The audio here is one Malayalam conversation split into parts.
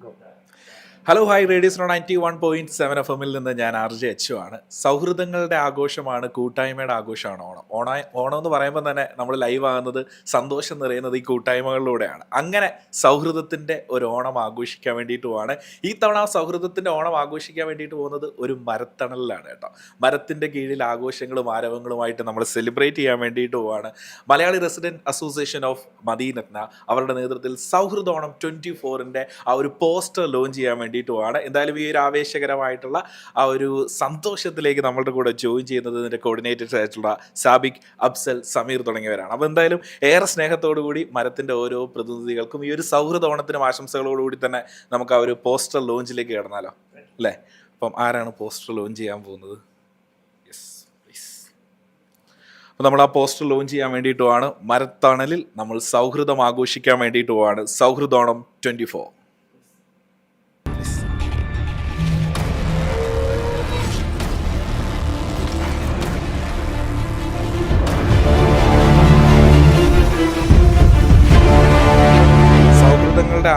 Go. Hello hi radios ninety one point seven F എമ്മിൽ നിന്ന് ഞാൻ ആർ ജെ ആണ്. സൗഹൃദങ്ങളുടെ ആഘോഷമാണ് കൂട്ടായ്മയുടെ ആഘോഷമാണ് ഓണം. ഓണ ഓണം എന്ന് പറയുമ്പോൾ തന്നെ നമ്മൾ ലൈവ് ആകുന്നത് സന്തോഷം നിറയുന്നത് ഈ കൂട്ടായ്മകളിലൂടെയാണ്. അങ്ങനെ സൗഹൃദത്തിന്റെ ഒരു ഓണം ആഘോഷിക്കാൻ വേണ്ടിയിട്ടുമാണ് ഈ തവണ ആ സൗഹൃദത്തിന്റെ ഓണം ആഘോഷിക്കാൻ വേണ്ടിയിട്ട് പോകുന്നത് ഒരു മരത്തണലിലാണ് കേട്ടോ. മരത്തിന്റെ കീഴിൽ ആഘോഷങ്ങളും ആരവങ്ങളുമായിട്ട് നമ്മൾ സെലിബ്രേറ്റ് ചെയ്യാൻ വേണ്ടിയിട്ട് പോവാണ്. മലയാളി റെസിഡന്റ് അസോസിയേഷൻ ഓഫ് മദീനത്ന അവരുടെ നേതൃത്വത്തിൽ സൗഹൃദ ഓണം ട്വന്റി ഫോറിന്റെ ആ ഒരു പോസ്റ്റർ ലോഞ്ച് ചെയ്യാൻ വേണ്ടിയിട്ടുമാണ്. എന്തായാലും ഈ ഒരു ആവേശകരമായിട്ടുള്ള ആ ഒരു സന്തോഷത്തിലേക്ക് നമ്മളുടെ കൂടെ ജോയിൻ ചെയ്യുന്നത് ഇതിന്റെ കോർഡിനേറ്റേഴ്സ് ആയിട്ടുള്ള സാബിക് അഫ്സൽ സമീർ തുടങ്ങിയവരാണ്. അപ്പോൾ എന്തായാലും ഏറെ സ്നേഹത്തോടു കൂടി മരത്തിന്റെ ഓരോ പ്രതിനിധികൾക്കും ഈ ഒരു സൗഹൃദ ഓണത്തിനും ആശംസകളോടുകൂടി തന്നെ നമുക്ക് ആ ഒരു പോസ്റ്റർ ലോഞ്ചിലേക്ക് കിടന്നാലോ? അല്ലേ? അപ്പം ആരാണ് പോസ്റ്റർ ലോഞ്ച് ചെയ്യാൻ പോകുന്നത്? അപ്പോൾ നമ്മൾ ആ പോസ്റ്റർ ലോഞ്ച് ചെയ്യാൻ വേണ്ടിയിട്ടുമാണ്. മരത്തണലിൽ നമ്മൾ സൗഹൃദം ആഘോഷിക്കാൻ വേണ്ടിയിട്ടുമാണ്. സൗഹൃദോണം ട്വന്റി ഫോർ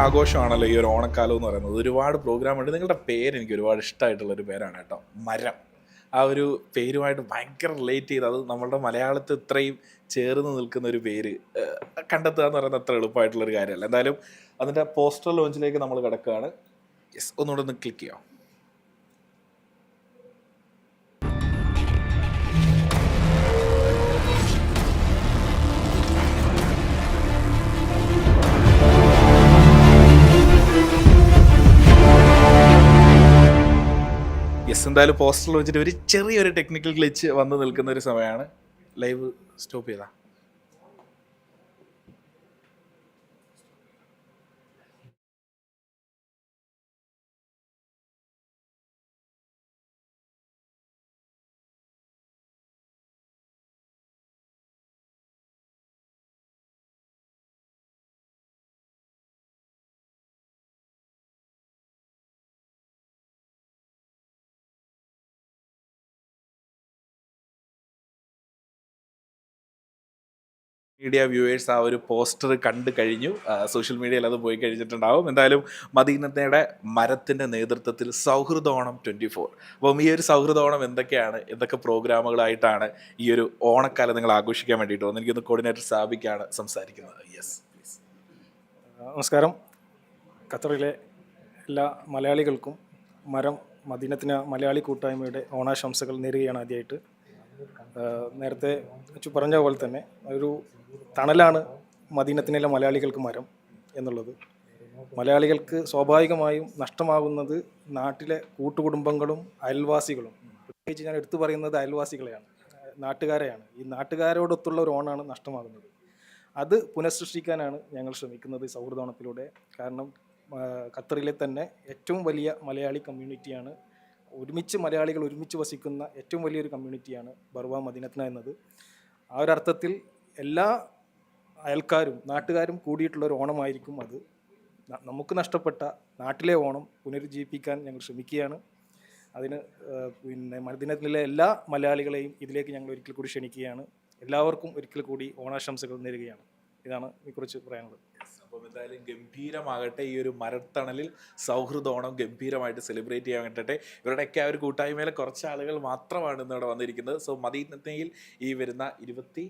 ആഘോഷമാണല്ലോ ഈ ഒരു ഓണക്കാലം എന്ന് പറയുന്നത്. ഒരുപാട് പ്രോഗ്രാം ഉണ്ട്. നിങ്ങളുടെ പേര് എനിക്ക് ഒരുപാട് ഇഷ്ടമായിട്ടുള്ള ഒരു പേരാണ് കേട്ടോ. മരം. ആ ഒരു പേരുമായിട്ട് ഭയങ്കര റിലേറ്റ് ചെയ്ത് അത് നമ്മളുടെ മലയാളത്തിൽ ഇത്രയും ചേർന്ന് നിൽക്കുന്ന ഒരു പേര് കണ്ടെത്തുക എന്ന് പറയുന്നത് അത്ര എളുപ്പമായിട്ടുള്ളൊരു കാര്യമല്ല. എന്തായാലും അതിന്റെ പോസ്റ്റർ ലോഞ്ചിലേക്ക് നമ്മൾ കിടക്കുകയാണ്. യെസ് ഒന്നുകൂടെ ഒന്ന് ക്ലിക്ക് ചെയ്യാം. യെസ് എന്തായാലും പോസ്റ്റർ വെച്ചിട്ട് ഒരു ചെറിയൊരു ടെക്നിക്കൽ ഗ്ലിച്ച് വന്ന് നിൽക്കുന്ന ഒരു സമയമാണ്. ലൈവ് സ്റ്റോപ്പ് ചെയ്താ. മീഡിയ വ്യൂവേഴ്സ് ആ ഒരു പോസ്റ്റർ കണ്ടു കഴിഞ്ഞു. സോഷ്യൽ മീഡിയയിൽ അത് പോയി കഴിഞ്ഞിട്ടുണ്ടാവും. എന്തായാലും മദീനത്തയുടെ മരത്തിന്റെ നേതൃത്വത്തിൽ സൗഹൃദ ഓണം ട്വന്റി ഫോർ അപ്പം ഈ ഒരു സൗഹൃദ ഓണം എന്തൊക്കെയാണ്? എന്തൊക്കെ പ്രോഗ്രാമുകളായിട്ടാണ് ഈ ഒരു ഓണക്കാലം നിങ്ങൾ ആഘോഷിക്കാൻ വേണ്ടിയിട്ട് വന്നത്? എനിക്കൊന്ന് കോർഡിനേറ്റർ സാബിക്കാണ് സംസാരിക്കുന്നത്. യെസ് പ്ലീസ് നമസ്കാരം. ഖത്തറിലെ എല്ലാ മലയാളികൾക്കും മരം മദീനത്തിന് മലയാളി കൂട്ടായ്മയുടെ ഓണാശംസകൾ നേരുകയാണ് ആദ്യമായിട്ട്. നേരത്തെ പറഞ്ഞ പോലെ തന്നെ ഒരു തണലാണ് മദീനത്തിലെ മലയാളികൾക്ക് മരം എന്നുള്ളത്. മലയാളികൾക്ക് സ്വാഭാവികമായും നഷ്ടമാകുന്നത് നാട്ടിലെ കൂട്ടുകുടുംബങ്ങളും അയൽവാസികളും. പ്രത്യേകിച്ച് ഞാൻ എടുത്തു പറയുന്നത് അയൽവാസികളെയാണ് നാട്ടുകാരെയാണ്. ഈ നാട്ടുകാരോടൊത്തുള്ള ഒരു ഓണാണ് നഷ്ടമാകുന്നത്. അത് പുനഃസൃഷ്ടിക്കാനാണ് ഞങ്ങൾ ശ്രമിക്കുന്നത് സൗഹൃദ സൗഹൃദോണത്തിലൂടെ. കാരണം ഖത്തറിലെ തന്നെ ഏറ്റവും വലിയ മലയാളി കമ്മ്യൂണിറ്റിയാണ് ഒരുമിച്ച് മലയാളികൾ ഒരുമിച്ച് വസിക്കുന്ന ഏറ്റവും വലിയൊരു കമ്മ്യൂണിറ്റിയാണ് ബർവ മദീനത്തിന എന്നത്. ആ ഒരു അർത്ഥത്തിൽ എല്ലാ അയൽക്കാരും നാട്ടുകാരും കൂടിയിട്ടുള്ള ഒരു ഓണമായിരിക്കും അത്. നമുക്ക് നഷ്ടപ്പെട്ട നാട്ടിലെ ഓണം പുനരുജ്ജീവിപ്പിക്കാൻ ഞങ്ങൾ ശ്രമിക്കുകയാണ്. അതിന് പിന്നെ മദീനത്തിലെ എല്ലാ മലയാളികളെയും ഇതിലേക്ക് ഞങ്ങൾ ഒരിക്കൽ കൂടി ക്ഷണിക്കുകയാണ്. എല്ലാവർക്കും ഒരിക്കൽ കൂടി ഓണാശംസകൾ നേരുകയാണ്. ഇതാണ് കുറിച്ച് പറയാനുള്ളത്. അപ്പം എന്തായാലും ഗംഭീരമാകട്ടെ ഈ ഒരു മരത്തണലിൽ സൗഹൃദ ഓണം ഗംഭീരമായിട്ട് സെലിബ്രേറ്റ് ചെയ്യാൻ പറ്റട്ടെ ഇവരുടെയൊക്കെ ആ ഒരു കൂട്ടായ്മയിലെ കുറച്ച് ആളുകൾ മാത്രമാണ് ഇന്നിവിടെ വന്നിരിക്കുന്നത്. സോ മദീനത്തയിൽ ഈ വരുന്ന ഇരുപത്തി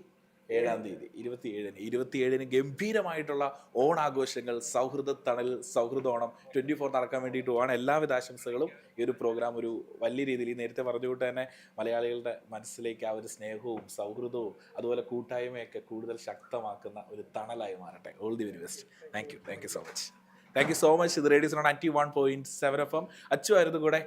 ഏഴാം തീയതി ഇരുപത്തി ഏഴിന് ഇരുപത്തി ഏഴിന് ഗംഭീരമായിട്ടുള്ള ഓണാഘോഷങ്ങൾ സൗഹൃദ തണൽ സൗഹൃദ ഓണം ട്വന്റി ഫോർ നടക്കാൻ വേണ്ടിയിട്ടുമാണ്. എല്ലാവിധ ആശംസകളും ഈ ഒരു പ്രോഗ്രാം ഒരു വലിയ രീതിയിൽ നേരത്തെ പറഞ്ഞുകൊണ്ട് തന്നെ മലയാളികളുടെ മനസ്സിലേക്ക് ആ ഒരു സ്നേഹവും സൗഹൃദവും അതുപോലെ കൂട്ടായ്മയൊക്കെ കൂടുതൽ ശക്തമാക്കുന്ന ഒരു തണലായി മാറട്ടെ. All the very best thank you thank you so much thank you so much ഇത് radios ninety one point seven F M Achu ആയിരുന്നു കൂടെ.